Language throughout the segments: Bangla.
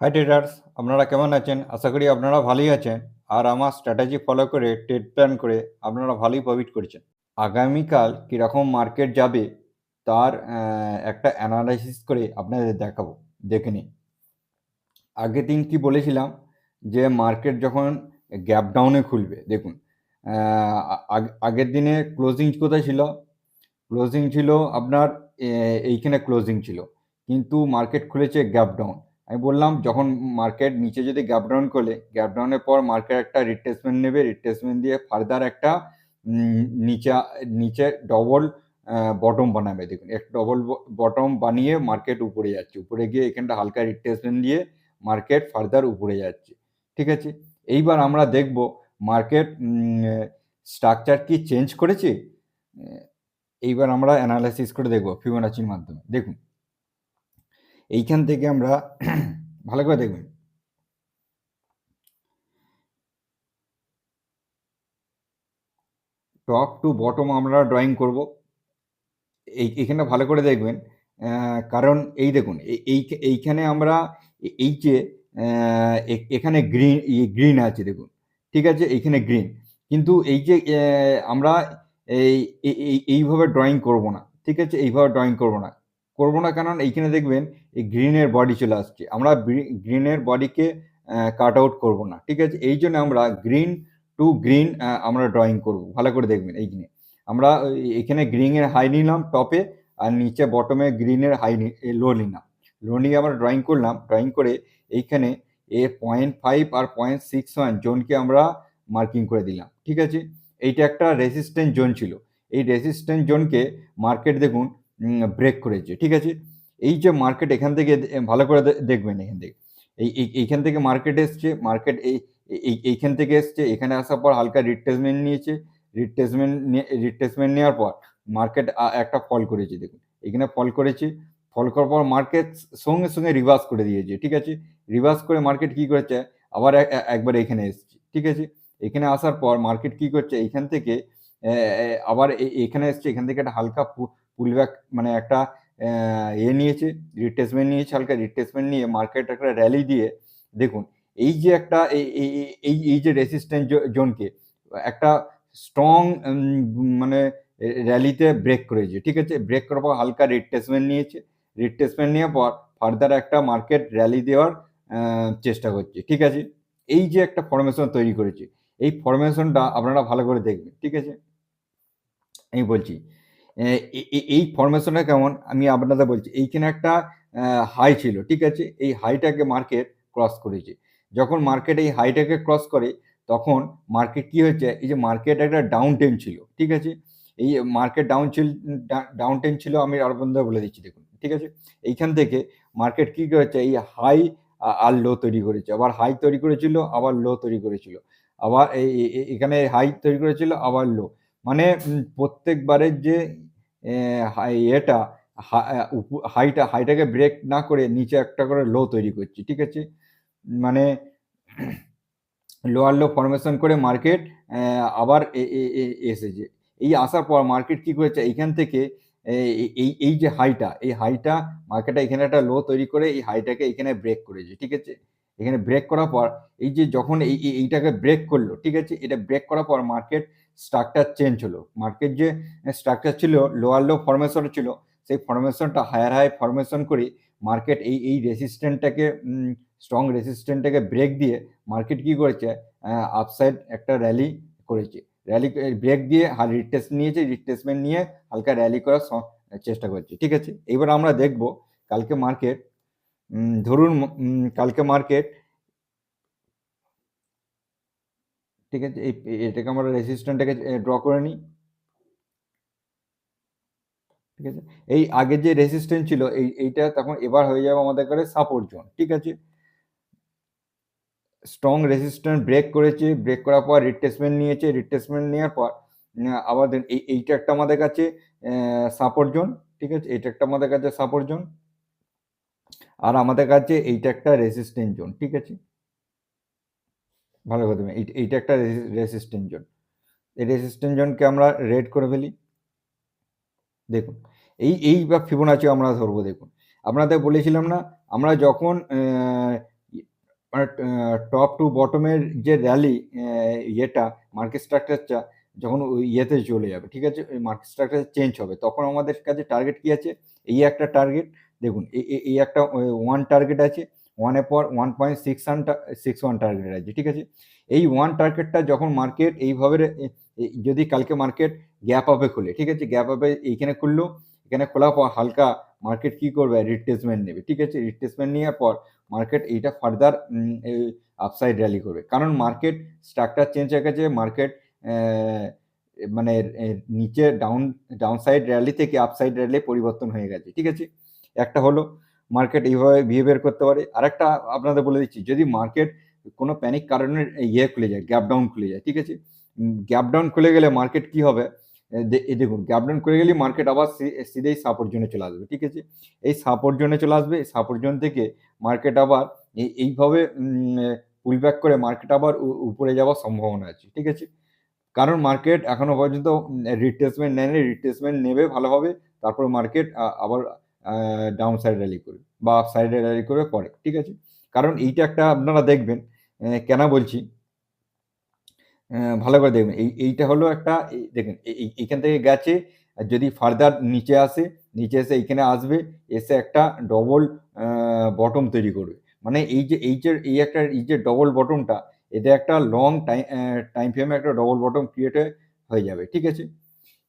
হাই ট্রেডার্স আপনারা কেমন আছেন? আশা করি আপনারা ভালোই আছেন। আর আমার স্ট্র্যাটেজি ফলো করে ট্রেড প্ল্যান করে আপনারা ভালোই প্রফিট করছেন। আগামীকাল কীরকম মার্কেট যাবে, তার একটা অ্যানালাইসিস করে আপনাদের দেখাবো। দেখে নিন। আগের দিন কি বলেছিলাম? যে মার্কেট যখন গ্যাপ ডাউনে খুলবে, দেখুন আগ- আগের দিনে ক্লোজিং কোথায় ছিল? ক্লোজিং ছিল আপনার এইখানে ক্লোজিং ছিল। কিন্তু মার্কেট খুলেছে গ্যাপ ডাউন আমি বললাম, যখন মার্কেট নিচে যদি গ্যাপ ডাউন করলে গ্যাপ ডাউনের পর মার্কেট একটা রিট্রেসমেন্ট নেবে রিট্রেসমেন্ট দিয়ে ফার্দার একটা নিচে নিচে ডবল বটম বানাবে। দেখুন, এক ডবল বটম বানিয়ে মার্কেট উপরে যাচ্ছে। উপরে গিয়ে এখানটা হালকা রিট্রেসমেন্ট দিয়ে মার্কেট ফার্দার উপরে যাচ্ছে। ঠিক আছে? এইবার আমরা দেখব মার্কেট স্ট্রাকচার কি চেঞ্জ করেছে? এইবার আমরা অ্যানালাইসিস করে দেখব ফিবোনাচির মাধ্যমে। দেখুন এইখান থেকে আমরা ভালো করে দেখবেন। টপ টু বটম আমরা ড্রয়িং করব। এই, এখানে ভালো করে দেখবেন কারণ এই দেখুন, এই, এই- এইখানে আমরা এই যে এখানে গ্রিন গ্রিন আছে দেখুন, ঠিক আছে? এইখানে গ্রিন। কিন্তু এই যে আমরা এই- এইভাবে ড্রয়িং করব না, ঠিক আছে? এইভাবে ড্রয়িং করব না। করব না কারণ এইখানে দেখবেন এই গ্রিনের বডি চলে আসছে। আমরা গ্রিনের বডিকে কাট আউট করব না, ঠিক আছে? এই জন্য আমরা গ্রিন টু গ্রিন আমরা ড্রয়িং করব। ভালো করে দেখবেন এইখানে। আমরা এখানে গ্রিনের হাই নিলাম টপে আর নিচে বটমে গ্রিনের হাই লো নিলাম। লো নিয়ে আমরা ড্রয়িং করলাম। ড্রয়িং করে এইখানে এ পয়েন্ট ফাইভ আর পয়েন্ট সিক্স ওয়ান জোনকে আমরা মার্কিং করে দিলাম, ঠিক আছে? এইটা একটা রেসিস্ট্যান্ট জোন ছিল। এই রেসিস্ট্যান্ট জোনকে মার্কেট দেখুন ব্রেক করেছে, ঠিক আছে? এই যে মার্কেট এখান থেকে ভালো করে দেখবেন এখান থেকে। এই, এই- এইখান থেকে মার্কেট এসছে মার্কেট এই, এই- এইখান থেকে এসছে, এখানে আসার পর হালকা রিট্রেসমেন্ট নিয়েছে রিট্রেসমেন্ট রিট্রেসমেন্ট নেওয়ার পর মার্কেট একটা ফল করেছে, দেখুন। এখানে ফল করেছে ফল করার পর মার্কেট সঙ্গে সঙ্গে রিভার্স করে দিয়েছে, ঠিক আছে? রিভার্স করে মার্কেট কি করেছে? আবার একবার এখানে এসছে, ঠিক আছে? এখানে আসার পর মার্কেট কি করছে? এখান থেকে আবার এখানে এসছে, এখান থেকে একটা হালকা পুলব্যাক মানে একটা এ নিয়েছে রিট্রেসমেন্ট নিয়েছে, হালকা রিট্রেসমেন্ট নিয়ে মার্কেট একটা র্যালি দিয়ে, দেখুন, এই যে একটা, এই, এই- যে রেসিস্ট্যান্ট জোনকে, একটা স্ট্রং মানে র্যালিতে ব্রেক করেছে, ঠিক আছে? ব্রেক করার পর হালকা রিট্রেসমেন্ট নিয়েছে রিট্রেসমেন্ট নেওয়ার পর ফার্দার একটা মার্কেট র্যালি দেওয়ার চেষ্টা করছে, ঠিক আছে? এই যে একটা ফরমেশন তৈরি করেছে, এই ফরমেশনটা আপনারা ভালো করে দেখবেন, ঠিক আছে? আমি বলছি এই ফরমেশনটা কেমন? আমি আপনাদের বলছি, এইখানে একটা হাই ছিল, ঠিক আছে? এই হাইটাকে মার্কেট ক্রস করেছে। যখন মার্কেট এই হাইটাকে ক্রস করে, তখন মার্কেট কি হয়েছে? এই যে মার্কেট একটা ডাউন টেন ছিল, ঠিক আছে? এই মার্কেট ডাউন ছিল ডাউন টেন ছিল, আমি আর বন্ধুরা বলে দিচ্ছি, দেখুন, ঠিক আছে? এইখান থেকে মার্কেট কি করেছে? এই হাই আর লো তৈরি করেছে। আবার হাই তৈরি করেছিল, আবার লো তৈরি করেছিল। আবার এই- এখানে হাই তৈরি করেছিল, আবার লো মানে প্রত্যেকবারের যে এটা হাইটা, হাইটাকে ব্রেক না করে নিচে একটা করে লো তৈরি করছি, ঠিক আছে? মানে লোয়ার লো ফরমেশন করে মার্কেট আবার এসেছে। এই আসার পর মার্কেট কি করেছে? এইখান থেকে এই এই যে হাইটা, এই হাইটা মার্কেটে এখানে একটা লো তৈরি করে এই হাইটাকে এখানে ব্রেক করেছে, ঠিক আছে? এখানে ব্রেক করার পর, এই যে যখন এই- এইটাকে ব্রেক করল, ঠিক আছে? এটা ব্রেক করার পর মার্কেট স্ট্রাকচার চেঞ্জ হলো। মার্কেট যে স্ট্রাকচার ছিল লোয়ার লো ফরমেশন ছিল, সেই ফরমেশনটা হায়ার হাই ফরমেশন করে মার্কেট এই এই রেসিস্ট্যান্টটাকে স্ট্রং রেসিস্ট্যান্টটাকে ব্রেক দিয়ে মার্কেট কি করেছে? আপসাইড একটা র্যালি করেছে। র্যালি ব্রেক দিয়ে হাল রিটেস্ট নিয়েছে রিটেসমেন্ট নিয়ে হালকা র্যালি করার চেষ্টা করছে। ঠিক আছে? এবার আমরা দেখব কালকে মার্কেট ধরুন কালকে মার্কেট ঠিক আছে? এই এটাকে আমরা রেসিস্ট্যান্টটাকে ড্র করে নিই। ঠিক আছে? এই আগে যে রেসিস্ট্যান্ট ছিল, এই, এইটা তখন এবার হয়ে যাবে আমাদের কাছে সাপোর্ট জোন ঠিক আছে? স্ট্রং রেসিস্ট্যান্ট ব্রেক করেছে ব্রেক করার পর রিট্রেসমেন্ট নিয়েছে রিট্রেসমেন্ট নেওয়ার পর আবার এই, এইটা একটা আমাদের কাছে সাপোর্ট জোন ঠিক আছে? এটা একটা আমাদের কাছে সাপোর্ট জোন আর আমাদের কাছে এইটা একটা রেসিস্ট্যান্ট জোন ঠিক আছে? ভালো কথা এইটা একটা রেসিস্ট্যান্ট জোন এই রেসিস্ট্যান্ট জোনকে আমরা রেড করে ফেলি। দেখুন, এই এই বা ফিবোনাচি আমরা ধরবো, দেখুন। আপনাদের বলেছিলাম না, আমরা যখন টপ টু বটমের যে র্যালি ইয়েটা মার্কেট স্ট্রাকচারটা যখন ওই ইয়েতে চলে যাবে, ঠিক আছে? মার্কেট স্ট্রাকচার চেঞ্জ হবে। তখন আমাদের কাছে টার্গেট কি আছে? এই একটা টার্গেট দেখুন এই একটা ওয়ান টার্গেট আছে। ওয়ানের পর one point six one six one target আছে, ঠিক আছে? এই ওয়ান টার্গেটটা যখন মার্কেট এইভাবে যদি কালকে মার্কেট গ্যাপ আপে খুলে, ঠিক আছে? গ্যাপ আপে এইখানে খুললো, এখানে খোলার পর হালকা মার্কেট কি করবে? রিট্রেসমেন্ট নেবে, ঠিক আছে? রিপ্লেসমেন্ট নেওয়ার পর মার্কেট এইটা ফার্দার আপসাইড র্যালি করবে। কারণ মার্কেট স্ট্রাকচার চেঞ্জ হয়ে গেছে মার্কেট মানে নিচে ডাউন ডাউন সাইড র্যালি থেকে আপসাইড র্যালি পরিবর্তন হয়ে গেছে, ঠিক আছে? একটা হলো মার্কেট এইভাবে বিহেভিয়ার করতে পারে। আরেকটা আপনাদের বলে দিচ্ছি, যদি মার্কেট কোনো প্যানিক কারণে ইয়ে খুলে যায় গ্যাপ ডাউন খুলে যায়, ঠিক আছে? গ্যাপ ডাউন খুলে গেলে মার্কেট কি হবে? দেখুন গ্যাপ ডাউন করে গেলে মার্কেট আবার সিধেই সাপোর্ট জোনে চলে আসবে, ঠিক আছে? এই সাপোর্ট জোনে চলে আসবে, এই সাপোর্ট জোন থেকে মার্কেট আবার এই, এইভাবে পুল ব্যাক করে মার্কেট আবার উপরে যাওয়ার সম্ভাবনা আছে, ঠিক আছে? কারণ মার্কেট এখনও পর্যন্ত রিট্রেসমেন্ট নেয়নি রিট্রেসমেন্ট নেবে ভালোভাবে, তারপর মার্কেট আবার ডাউন সাইড র্যালি করবে বা আপ সাইডে র্যালি করবে পরে ঠিক আছে? কারণ এইটা একটা আপনারা দেখবেন কেন বলছি? ভালো করে দেখবেন, এই, এইটা হলো একটা, এই- এইখান থেকে গেছে যদি ফার্দার নিচে আসে, নিচে এসে এইখানে আসবে, এসে একটা ডবল বটম তৈরি করবে। মানে এই যে এই যে, এই একটা, এই যে ডবল বটমটা এটা একটা লং টাইম টাইম ফ্রেমে একটা ডবল বটম ক্রিয়েট হয়ে যাবে, ঠিক আছে?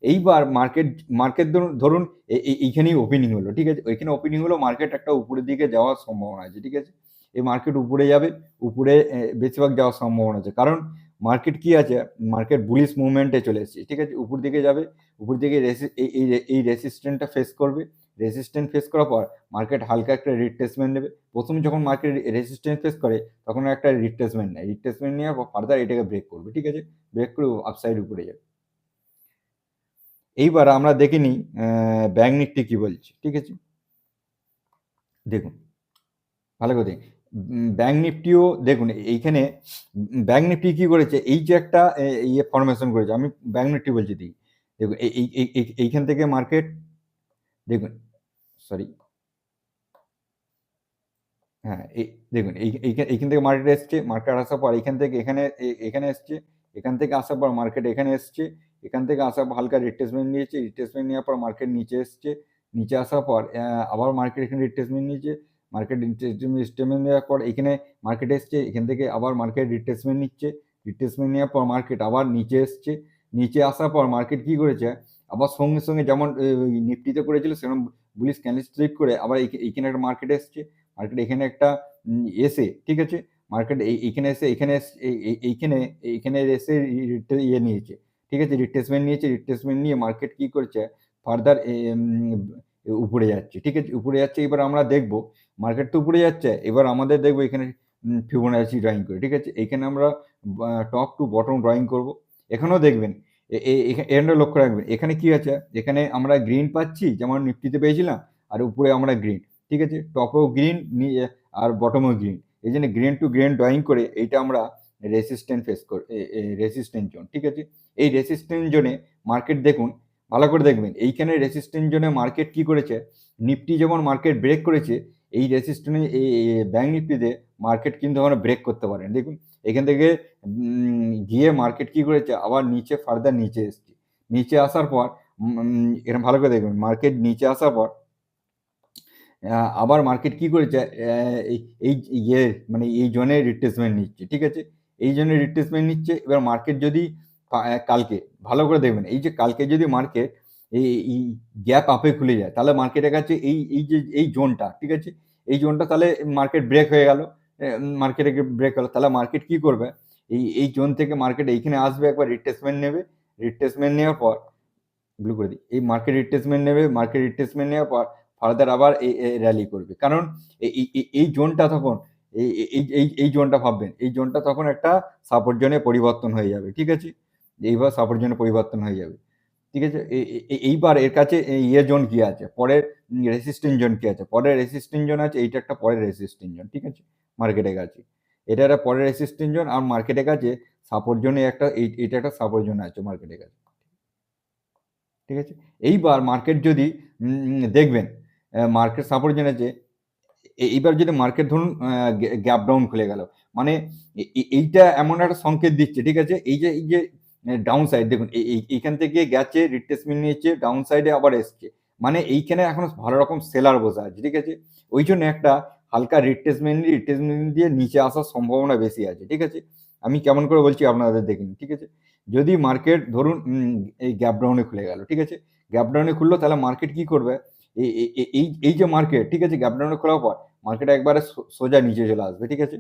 এইবার মার্কেট মার্কেট ধরুন এইখানেই ওপেনিং হলো, ঠিক আছে? ওইখানে ওপেনিং হলো মার্কেট একটা উপরের দিকে যাওয়ার সম্ভাবনা আছে, ঠিক আছে? এই মার্কেট উপরে যাবে, উপরে বেশিরভাগ যাওয়ার সম্ভাবনা আছে। কারণ মার্কেট কি আছে? মার্কেট বুলিশ মুভমেন্টে চলে এসেছে, ঠিক আছে? উপর দিকে যাবে, উপর দিকে এই, এই- রেসিস্ট্যান্টটা ফেস করবে। রেসিস্ট্যান্ট ফেস করার পর মার্কেট হালকা একটা রিট্রেসমেন্ট নেবে। প্রথম যখন মার্কেট রেসিস্ট্যান্ট ফেস করে, তখন একটা রিট্রেসমেন্ট নেয়। রিট্রেসমেন্ট পর ফার্দার এটাকে ব্রেক করবে, ঠিক আছে? ব্রেক করে আপসাইড উপরে যাবে। এইবার আমরা দেখে নিই ব্যাঙ্ক নিফটি কি বলছে, ঠিক আছে? দেখুন, ভালো করে দেখুন ব্যাঙ্ক নিফটিও, দেখুন, এইখানে ব্যাঙ্ক নিফটি কি করেছে, এই যে একটা ইয়ে ফরমেশন করেছে, আমি ব্যাঙ্ক নিফটি বলছি দিই দেখুন, এই, এই- এই- এই- এইখান থেকে মার্কেট দেখুন সরি হ্যাঁ এই দেখুন, এই এইখান এইখান থেকে মার্কেট এসছে মার্কেট আসার পর এখান থেকে, এখানে এখানে এসছে, এখান থেকে আসার পর মার্কেট এখানে এসছে এখান থেকে আসা হালকা রিট্রেসমেন্ট নিয়েছে রিট্রেসমেন্ট নেওয়ার পর মার্কেট নিচে এসছে। নিচে আসার পর আবার মার্কেট এখানে রিট্রেসমেন্ট নিয়েছে। মার্কেট রিট্রেসমেন্ট নেওয়ার পর এখানে মার্কেট এসছে, এখান থেকে আবার মার্কেট রিট্রেসমেন্ট নিচ্ছে। রিট্রেসমেন্ট নেওয়ার পর মার্কেট আবার নিচে এসছে। নিচে আসার পর মার্কেট কি করেছে? আবার সঙ্গে সঙ্গে যেমন নিফটিতে করেছিল, সেরকম বুলিশ ক্যান্ডেল করে আবার এইখা- এইখানে একটা মার্কেট এসছে। মার্কেট এখানে একটা এসে, ঠিক আছে? মার্কেট এইখানে এসে, এখানে এইখানে এইখানে এসে ইয়ে নিয়েছে। ঠিক আছে রিট্রেসমেন্ট নিয়েছে রিট্রেসমেন্ট নিয়ে মার্কেট কি করছে? ফার্দার উপরে যাচ্ছে, ঠিক আছে? উপরে যাচ্ছে, এবার আমরা দেখব মার্কেট তো উপরে যাচ্ছে, এবার আমাদের দেখব এখানে ফিবোনাচি ড্রয়িং করে, ঠিক আছে? এখানে আমরা টপ টু বটম ড্রয়িং করব, এখানেও দেখবেন, এ- এ- এখা- এখানটা লক্ষ্য রাখবেন, এখানে কি আছে? এখানে আমরা গ্রিন পাচ্ছি, যেমন নিফটিতে পেয়েছিলাম, আর উপরে আমরা গ্রিন ঠিক আছে? টপেও গ্রিন নিয়ে আর বটমও গ্রিন এই জন্য গ্রিন টু গ্রিন ড্রয়িং করে, এইটা আমরা রেসিস্ট্যান্ট ফেস করি রেসিস্ট্যান্ট জোন ঠিক আছে? এই রেসিস্ট্যান্ট জোনে মার্কেট দেখুন, ভালো করে দেখবেন, এইখানে রেসিস্ট্যান্ট জোনে মার্কেট কি করেছে? নিফটি যেমন মার্কেট ব্রেক করেছে, এই রেসিস্ট্যান্ট এই ব্যাঙ্ক নিফটিতে মার্কেট কিন্তু আমরা ব্রেক করতে পারেন। দেখুন, এখান থেকে গিয়ে মার্কেট কি করেছে? আবার নিচে ফার্দার নিচে এসছে। নিচে আসার পর এরকম ভালো করে দেখবেন মার্কেট নিচে আসার পর আবার মার্কেট কি করেছে? এই ইয়ে মানে এই জোনে রিট্রেসমেন্ট নিচ্ছে, ঠিক আছে? এই জন্য রিট্রেসমেন্ট নিচ্ছে, এবার মার্কেট যদি কালকে, ভালো করে দেখবেন। এই যে কালকে যদি মার্কেট এই গ্যাপ আপে খুলে যায়, তাহলে মার্কেটের কাছে এই এই যে, এই জোনটা ঠিক আছে? এই জোনটা তাহলে মার্কেট ব্রেক হয়ে গেল। মার্কেটে ব্রেক হলো। তাহলে মার্কেট কি করবে? এই এই জোন থেকে মার্কেট এইখানে আসবে, একবার রিট্রেসমেন্ট নেবে। রিট্রেসমেন্ট নেওয়ার পর ব্লু করে দিই। এই মার্কেট রিট্রেসমেন্ট নেবে মার্কেট রিট্রেসমেন্ট নেওয়ার পর ফার্দার আবার এই র্যালি করবে। কারণ এই- জোনটা তখন, এই এই এই জোনটা ভাববেন, এই জোনটা তখন একটা সাপোর্ট জোনে পরিবর্তন হয়ে যাবে, ঠিক আছে? এইবার সাপোর্ট জোনে পরিবর্তন হয়ে যাবে। ঠিক আছে? এইবার এর কাছে ইয়ে জোন কি আছে? পরের রেসিস্টেন্ট জোন কি আছে? পরের রেসিস্টেন্ট জোন আছে, এইটা একটা পরের রেসিস্টেন্ট জোন ঠিক আছে? মার্কেটের কাছে এটা একটা পরের রেসিস্টেন্ট জোন আর মার্কেটের কাছে সাপোর্ট জোনে একটা এইটা একটা সাপোর্ট জোন আছে মার্কেটের কাছে ঠিক আছে? এইবার মার্কেট যদি দেখবেন মার্কেট সাপোর্ট জোন আছে এইবার যদি মার্কেট ধরুন গ্যাপ ডাউন খুলে গেল মানে এইটা এমন একটা সংকেত দিচ্ছে, ঠিক আছে? এই যে এই যে ডাউন সাইড দেখুন, এই- এই- এইখান থেকে গেছে রিট্রেসমেন্ট নিয়েছে ডাউন সাইডে আবার এসছে। মানে এইখানে এখন ভালো রকম সেলার বসে আছে, ঠিক আছে? ওই জন্য একটা হালকা রিট্রেসমেন্ট রিট্রেসমেন্ট দিয়ে নিচে আসার সম্ভাবনা বেশি আছে, ঠিক আছে? আমি কেমন করে বলছি আপনাদের দেখিনি, ঠিক আছে? যদি মার্কেট ধরুন এই গ্যাপ ডাউনে খুলে গেল, ঠিক আছে? গ্যাপ ডাউনে খুললো, তাহলে মার্কেট কি করবে? এই, এই- যে মার্কেট ঠিক আছে? গ্যাপ ডাউনে খোলার পর মার্কেট একবারে সোজা নিচে চলে আসবে, ঠিক আছে?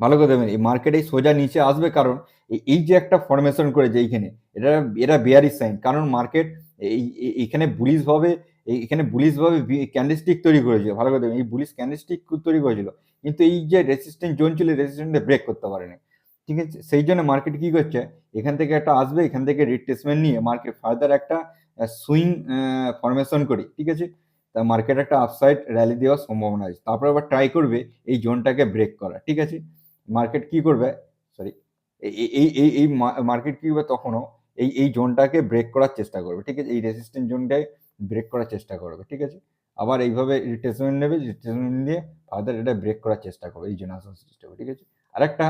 ভালো করে দেবেন এই মার্কেট সোজা নিচে আসবে কারণ এই- যে একটা ফরমেশন করেছে এইখানে, এটা এটা বেয়ারিশ সাইন কারণ মার্কেট এই, এই- এইখানে বুলিশ ভাবে, এই- এখানে বুলিশ ভাবে ক্যান্ডেলস্টিক তৈরি করেছিল, ভালো করে এই বুলিশ ক্যান্ডেলস্টিক তৈরি করেছিল, কিন্তু এই যে রেসিস্ট্যান্ট জোন ছিল রেসিস্ট্যান্টে ব্রেক করতে পারেনি, ঠিক আছে? সেই জন্য মার্কেট কি করছে, এখান থেকে একটা আসবে, এখান থেকে রিট্রেসমেন্ট নিয়ে মার্কেট ফার্দার একটা সুইং ফরমেশন করি, ঠিক আছে? তা মার্কেট একটা আপসাইড র্যালি দেওয়ার সম্ভাবনা আছে, তারপর আবার ট্রাই করবে এই জোনটাকে ব্রেক করা, ঠিক আছে? মার্কেট কি করবে সরি এই এই এই মার্কেট কি করবে তখনও এই এই জোনটাকে ব্রেক করার চেষ্টা করবে, ঠিক আছে? এই রেসিস্ট্যান্ট জোনটায় ব্রেক করার চেষ্টা করবে, ঠিক আছে? আবার এইভাবে রিট্রেসমেন্ট নেবে রিট্রেসমেন্ট দিয়ে ফার্দার এটা ব্রেক করার চেষ্টা করবে, এই চেষ্টা করবে ঠিক আছে? আরেকটা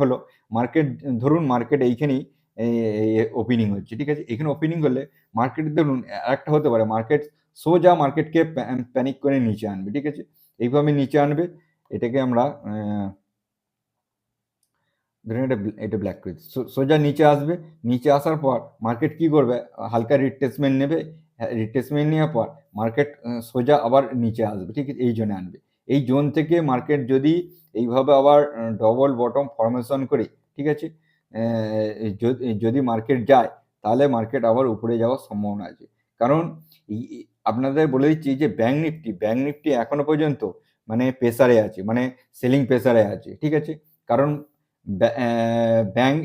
হলো মার্কেট ধরুন মার্কেট এইখানেই ওপেনিং হচ্ছে, ঠিক আছে? এখানে ওপেনিং করলে মার্কেট ধরুন আরেকটা হতে পারে মার্কেট সোজা মার্কেটকে প্যানিক করে নিচে আনবে, ঠিক আছে? এইভাবে নিচে আনবে, এটাকে আমরা ধরুন এটা এটা ব্ল্যাক করে সোজা নিচে আসবে। নিচে আসার পর মার্কেট কি করবে? হালকা রিট্রেসমেন্ট নেবে। রিট্রেসমেন্ট নেওয়ার পর মার্কেট সোজা আবার নিচে আসবে। ঠিক আছে এই জোনে আনবে। এই জোন থেকে মার্কেট যদি এইভাবে আবার ডবল বটম ফরমেশন করে, ঠিক আছে? যদি- মার্কেট যায়, তাহলে মার্কেট আবার উপরে যাওয়ার সম্ভাবনা আছে। কারণ আপনাদের বলে দিচ্ছি যে ব্যাঙ্ক নিফটি ব্যাঙ্ক নিফটি এখনও পর্যন্ত মানে প্রেসারে আছে মানে সেলিং প্রেসারে আছে, ঠিক আছে? কারণ ব্যাংক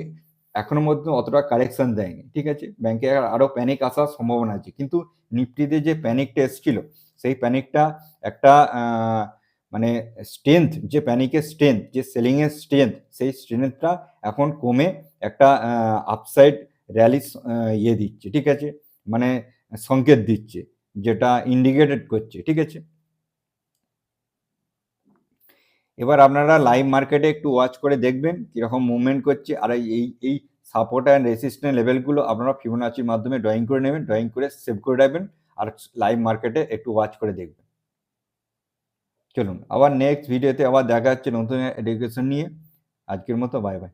এখনও মধ্যে অতটা কারেকশন দেয়নি, ঠিক আছে? ব্যাংকে আরও প্যানিক আসার সম্ভাবনা আছে। কিন্তু নিফটিতে যে প্যানিকটা এসেছিল, সেই প্যানিকটা একটা মানে স্ট্রেংথ যে প্যানিকের স্ট্রেংথ যে সেলিং এর স্ট্রেংথ সেই স্ট্রেংথটা এখন কমে একটা আপসাইড র্যালি ইয়ে দিচ্ছে, ঠিক আছে? মানে সংকেত দিচ্ছে, যেটা ইন্ডিকেটেড করছে, ঠিক আছে? এবার আপনারা লাইভ মার্কেটে একটু ওয়াচ করে দেখবেন কীরকম মুভমেন্ট করছে। আর এই এই সাপোর্ট অ্যান্ড রেসিস্ট্যান্ট লেভেলগুলো আপনারা ফিবোনাচির মাধ্যমে ড্রয়িং করে নেবেন ড্রয়িং করে সেভ করে রাখবেন আর লাইভ মার্কেটে একটু ওয়াচ করে দেখবেন। চলুন, আবার নেক্সট ভিডিওতে আবার দেখা হচ্ছে নতুন এডুকেশন নিয়ে। আজকের মতো বাই বাই